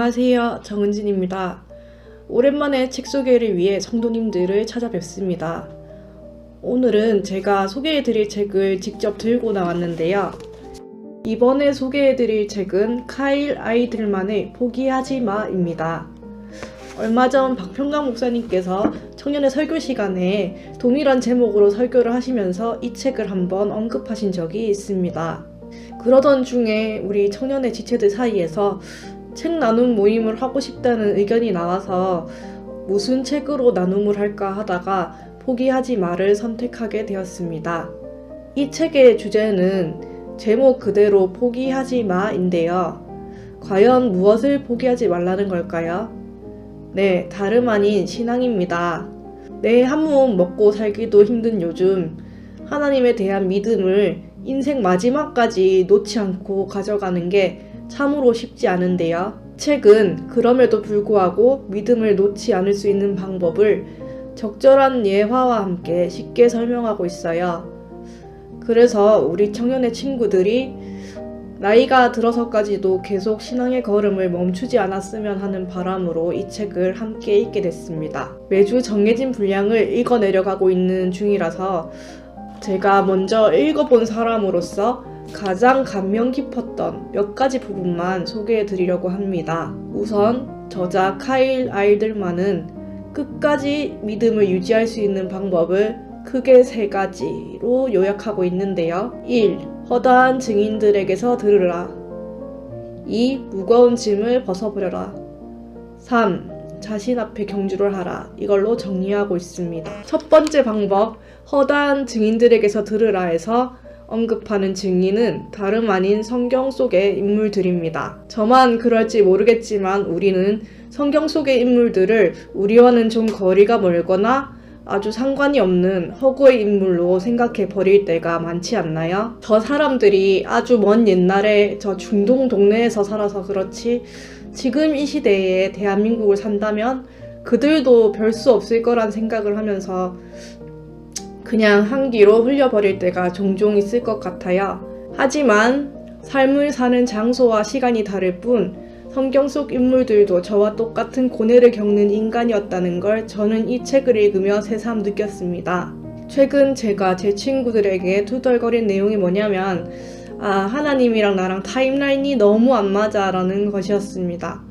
안녕하세요. 정은진입니다. 오랜만에 책 소개를 위해 성도님들을 찾아뵙습니다. 오늘은 제가 소개해드릴 책을 직접 들고 나왔는데요. 이번에 소개해드릴 책은 카일 아이들만의 포기하지 마입니다. 얼마 전 박평강 목사님께서 청년의 설교 시간에 동일한 제목으로 설교를 하시면서 이 책을 한번 언급하신 적이 있습니다. 그러던 중에 우리 청년의 지체들 사이에서 책 나눔 모임을 하고 싶다는 의견이 나와서 무슨 책으로 나눔을 할까 하다가 포기하지 마를 선택하게 되었습니다. 이 책의 주제는 제목 그대로 포기하지 마인데요. 과연 무엇을 포기하지 말라는 걸까요? 네, 다름 아닌 신앙입니다. 내 한 몸 먹고 살기도 힘든 요즘 하나님에 대한 믿음을 인생 마지막까지 놓지 않고 가져가는 게 참으로 쉽지 않은데요. 책은 그럼에도 불구하고 믿음을 놓지 않을 수 있는 방법을 적절한 예화와 함께 쉽게 설명하고 있어요. 그래서 우리 청년의 친구들이 나이가 들어서까지도 계속 신앙의 걸음을 멈추지 않았으면 하는 바람으로 이 책을 함께 읽게 됐습니다. 매주 정해진 분량을 읽어내려가고 있는 중이라서 제가 먼저 읽어본 사람으로서 가장 감명 깊었던 몇 가지 부분만 소개해 드리려고 합니다. 우선 저자 카일 아이들만은 끝까지 믿음을 유지할 수 있는 방법을 크게 세 가지로 요약하고 있는데요. 1. 허다한 증인들에게서 들으라. 2. 무거운 짐을 벗어버려라. 3. 자신 앞에 경주를 하라. 이걸로 정리하고 있습니다. 첫 번째 방법, 허다한 증인들에게서 들으라에서 언급하는 증인은 다름 아닌 성경 속의 인물들입니다. 저만 그럴지 모르겠지만 우리는 성경 속의 인물들을 우리와는 좀 거리가 멀거나 아주 상관이 없는 허구의 인물로 생각해 버릴 때가 많지 않나요? 저 사람들이 아주 먼 옛날에 저 중동 동네에서 살아서 그렇지 지금 이 시대에 대한민국을 산다면 그들도 별 수 없을 거란 생각을 하면서 그냥 한기로 흘려버릴 때가 종종 있을 것 같아요. 하지만 삶을 사는 장소와 시간이 다를 뿐 성경 속 인물들도 저와 똑같은 고뇌를 겪는 인간이었다는 걸 저는 이 책을 읽으며 새삼 느꼈습니다. 최근 제가 제 친구들에게 투덜거린 내용이 뭐냐면 아, 하나님이랑 나랑 타임라인이 너무 안 맞아 라는 것이었습니다.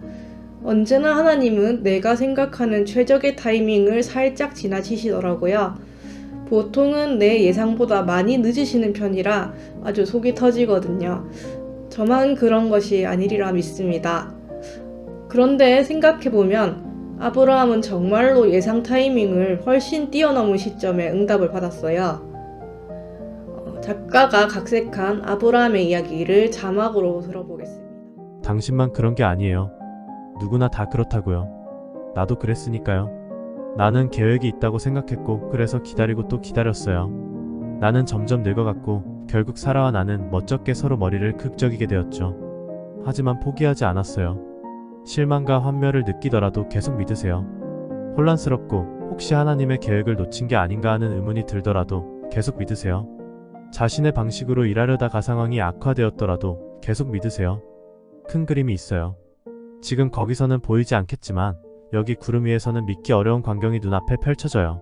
언제나 하나님은 내가 생각하는 최적의 타이밍을 살짝 지나치시더라고요. 보통은 내 예상보다 많이 늦으시는 편이라 아주 속이 터지거든요. 저만 그런 것이 아니리라 믿습니다. 그런데 생각해보면 아브라함은 정말로 예상 타이밍을 훨씬 뛰어넘은 시점에 응답을 받았어요. 어, 작가가 각색한 아브라함의 이야기를 자막으로 들어보겠습니다. 당신만 그런 게 아니에요. 누구나 다 그렇다고요. 나도 그랬으니까요. 나는 계획이 있다고 생각했고, 그래서 기다리고 또 기다렸어요. 나는 점점 늙어갔고, 결국 사라와 나는 멋쩍게 서로 머리를 극적이게 되었죠. 하지만 포기하지 않았어요. 실망과 환멸을 느끼더라도 계속 믿으세요. 혼란스럽고, 혹시 하나님의 계획을 놓친 게 아닌가 하는 의문이 들더라도 계속 믿으세요. 자신의 방식으로 일하려다가 상황이 악화되었더라도 계속 믿으세요. 큰 그림이 있어요. 지금 거기서는 보이지 않겠지만 여기 구름 위에서는 믿기 어려운 광경이 눈앞에 펼쳐져요.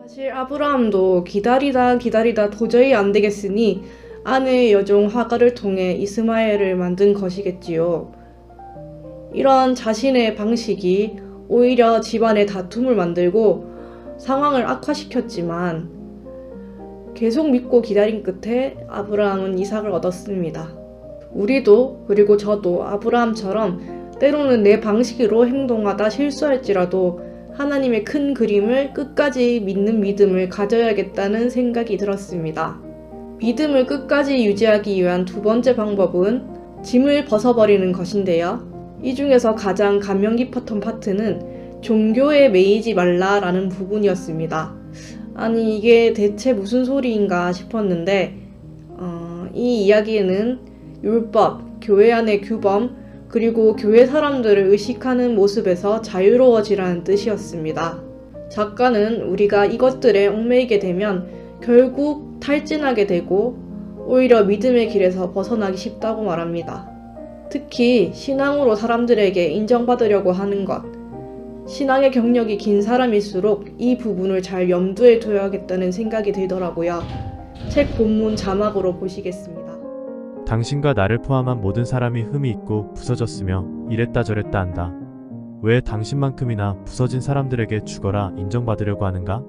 사실 아브라함도 기다리다 기다리다 도저히 안 되겠으니 아내의 여종 하가를 통해 이스마엘을 만든 것이겠지요. 이런 자신의 방식이 오히려 집안의 다툼을 만들고 상황을 악화시켰지만 계속 믿고 기다린 끝에 아브라함은 이삭을 얻었습니다. 우리도 그리고 저도 아브라함처럼 때로는 내 방식으로 행동하다 실수할지라도 하나님의 큰 그림을 끝까지 믿는 믿음을 가져야겠다는 생각이 들었습니다. 믿음을 끝까지 유지하기 위한 두 번째 방법은 짐을 벗어버리는 것인데요. 이 중에서 가장 감명 깊었던 파트는 종교에 매이지 말라라는 부분이었습니다. 아니, 이게 대체 무슨 소리인가 싶었는데, 어, 이 이야기는 율법, 교회 안의 규범, 그리고 교회 사람들을 의식하는 모습에서 자유로워지라는 뜻이었습니다. 작가는 우리가 이것들에 얽매이게 되면 결국 탈진하게 되고 오히려 믿음의 길에서 벗어나기 쉽다고 말합니다. 특히 신앙으로 사람들에게 인정받으려고 하는 것. 신앙의 경력이 긴 사람일수록 이 부분을 잘 염두에 둬야겠다는 생각이 들더라고요. 책 본문 자막으로 보시겠습니다. 당신과 나를 포함한 모든 사람이 흠이 있고 부서졌으며 이랬다 저랬다 한다. 왜 당신만큼이나 부서진 사람들에게 죽어라 인정받으려고 하는가?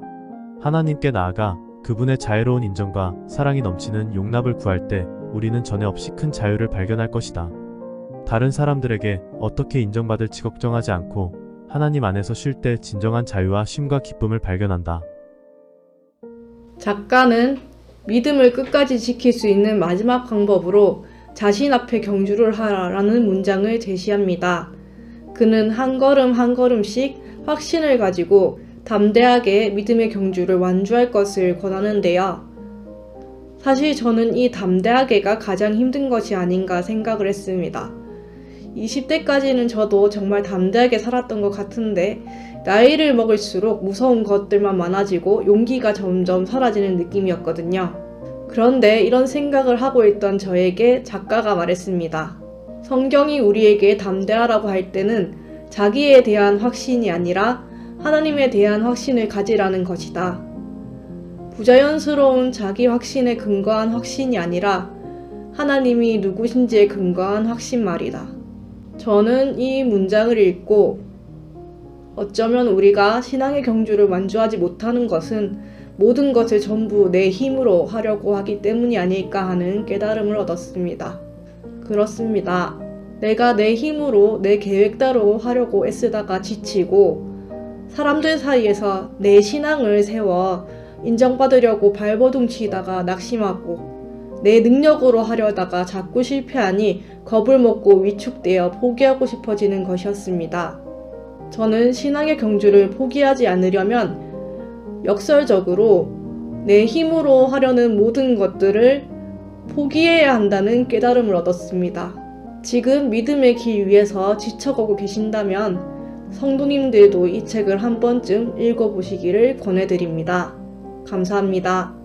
하나님께 나아가 그분의 자애로운 인정과 사랑이 넘치는 용납을 구할 때 우리는 전에 없이 큰 자유를 발견할 것이다. 다른 사람들에게 어떻게 인정받을지 걱정하지 않고 하나님 안에서 쉴 때 진정한 자유와 쉼과 기쁨을 발견한다. 작가는 믿음을 끝까지 지킬 수 있는 마지막 방법으로 자신 앞에 경주를 하라라는 문장을 제시합니다. 그는 한 걸음 한 걸음씩 확신을 가지고 담대하게 믿음의 경주를 완주할 것을 권하는데요. 사실 저는 이 담대하게가 가장 힘든 것이 아닌가 생각을 했습니다. 20대까지는 저도 정말 담대하게 살았던 것 같은데, 나이를 먹을수록 무서운 것들만 많아지고 용기가 점점 사라지는 느낌이었거든요. 그런데 이런 생각을 하고 있던 저에게 작가가 말했습니다. 성경이 우리에게 담대하라고 할 때는 자기에 대한 확신이 아니라 하나님에 대한 확신을 가지라는 것이다. 부자연스러운 자기 확신에 근거한 확신이 아니라 하나님이 누구신지에 근거한 확신 말이다. 저는 이 문장을 읽고 어쩌면 우리가 신앙의 경주를 완주하지 못하는 것은 모든 것을 전부 내 힘으로 하려고 하기 때문이 아닐까 하는 깨달음을 얻었습니다. 그렇습니다. 내가 내 힘으로 내 계획대로 하려고 애쓰다가 지치고 사람들 사이에서 내 신앙을 세워 인정받으려고 발버둥 치다가 낙심하고 내 능력으로 하려다가 자꾸 실패하니 겁을 먹고 위축되어 포기하고 싶어지는 것이었습니다. 저는 신앙의 경주를 포기하지 않으려면 역설적으로 내 힘으로 하려는 모든 것들을 포기해야 한다는 깨달음을 얻었습니다. 지금 믿음의 길 위에서 지쳐가고 계신다면 성도님들도 이 책을 한 번쯤 읽어보시기를 권해드립니다. 감사합니다.